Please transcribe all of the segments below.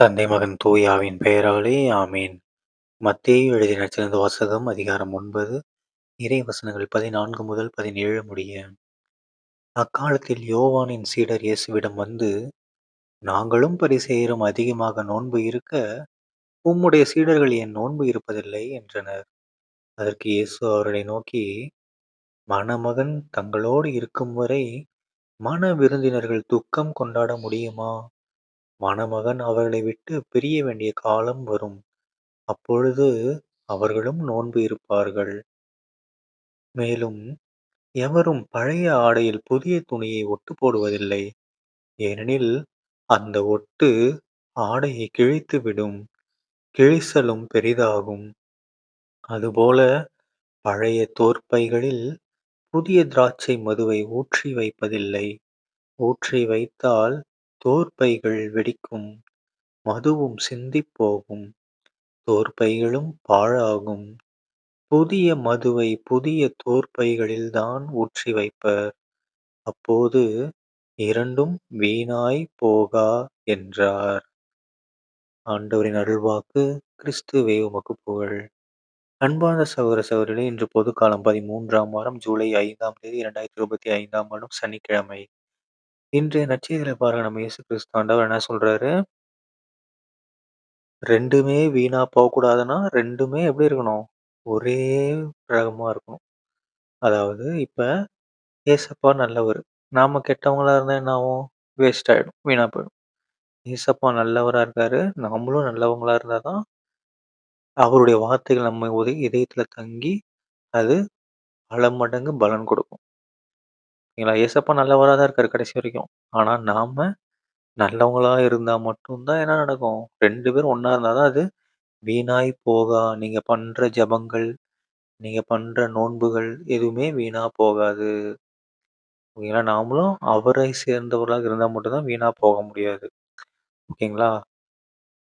தந்தை மகன் தூயாவின் பெயராலே ஆமேன். மத்தேயு எழுதின சிறந்த வாசகம் அதிகாரம் ஒன்பது இறை வசனங்கள் பதினான்கு முதல் பதினேழு முடிய. அக்காலத்தில் யோவானின் சீடர் இயேசுவிடம் வந்து நாங்களும் பரிசெயரும் அதிகமாக நோன்பு இருக்க உம்முடைய சீடர்கள் என் நோன்பு இருப்பதில்லை என்றனர். அதற்கு இயேசு அவர்களை நோக்கி மணமகன் தங்களோடு இருக்கும் வரை மன விருந்தினர்கள் துக்கம் கொண்டாட முடியுமா? மணமகன் அவர்களை விட்டு பிரிய வேண்டிய காலம் வரும். அப்பொழுது அவர்களும் நோன்பு இருப்பார்கள். மேலும் எவரும் பழைய ஆடையில் புதிய துணியை ஒட்டு போடுவதில்லை. ஏனெனில் அந்த ஒட்டு ஆடையை கிழித்து விடும். கிழிசலும் பெரிதாகும். அதுபோல பழைய தோற்பைகளில் புதிய திராட்சை மதுவை ஊற்றி வைப்பதில்லை. ஊற்றி வைத்தால் தோற்பைகள் வெடிக்கும் மதுவும் சிந்திப் போகும் தோற்பைகளும் பாழாகும். புதிய மதுவை புதிய தோற்பைகளில்தான் ஊற்றி வைப்பர். அப்போது இரண்டும் வீணாய் போகா என்றார். ஆண்டவரின் அருள்வாக்கு கிறிஸ்துவே உமக்கு புகழ். அன்பான சகோதர சகோதரிகளே இன்று பொதுக்காலம் பதிமூன்றாம் வாரம் ஜூலை ஐந்தாம் தேதி இரண்டாயிரத்தி இருபத்தி ஐந்தாம் வருடம் சனிக்கிழமை. இன்றைய நற்செய்தியில பாருங்க. நம்ம இயேசு கிறிஸ்து ஆண்டவர் என்ன சொல்றாரு? ரெண்டுமே வீணா போகக்கூடாதுன்னா ரெண்டுமே எப்படி இருக்கணும்? ஒரே ரகமா இருக்கணும். அதாவது இப்ப ஏசப்பா நல்லவர். நாம கெட்டவங்களா இருந்தா என்ன ஆகும்? வேஸ்ட் ஆயிடும் வீணா போயிடும். ஏசப்பா நல்லவரா இருக்காரு. நாமளும் நல்லவங்களா இருந்தாதான் அவருடைய வார்த்தைகள் நம்ம உதவி இதயத்துல தங்கி அது பல மடங்கு பலன் கொடுக்கும். ஓகேங்களா ஏசப்பா நல்லவராக தான் இருக்காரு கடைசி வரைக்கும். ஆனால் நாம நல்லவங்களா இருந்தா மட்டும்தான் என்ன நடக்கும்? ரெண்டு பேரும் ஒண்ணா இருந்தாதான் அது வீணாய் போகா. நீங்க பண்ற ஜபங்கள் நீங்க பண்ற நோன்புகள் எதுவுமே வீணா போகாது. ஓகேங்களா? நாமளும் அவரை சேர்ந்தவர்களாக இருந்தால் மட்டும்தான் வீணா போக முடியாது. ஓகேங்களா?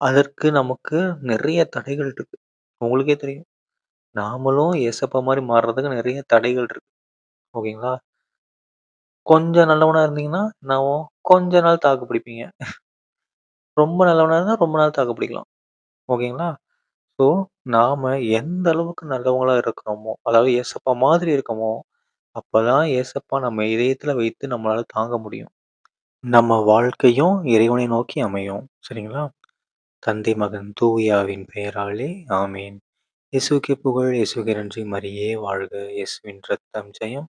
அதற்கு நமக்கு நிறைய தடைகள் இருக்கு. உங்களுக்கே தெரியும். நாமளும் ஏசப்பா மாதிரி மாறுறதுக்கு நிறைய தடைகள் இருக்கு. ஓகேங்களா? கொஞ்சம் நல்லவனா இருந்தீங்கன்னா நான் கொஞ்ச நாள் தாக்கு பிடிப்பீங்க. ரொம்ப நல்லவனா இருந்தா ரொம்ப நாள் தாக்கு பிடிக்கலாம். ஓகேங்களா? ஸோ நாம எந்த அளவுக்கு நல்லவங்களா இருக்கிறோமோ அதாவது ஏசப்பா மாதிரி இருக்கோமோ அப்பதான் ஏசப்பா நம்ம இதயத்துல வைத்து நம்மளால தாங்க முடியும். நம்ம வாழ்க்கையும் இறைவனை நோக்கி அமையும். சரிங்களா? தந்தை மகன் தூயாவின் பெயராலே ஆமேன். இயேசுக்கே புகழ் இயேசுக்கு நன்றி. மரியே வாழ்க. இயேசுவின் ரத்தம் ஜெயம்.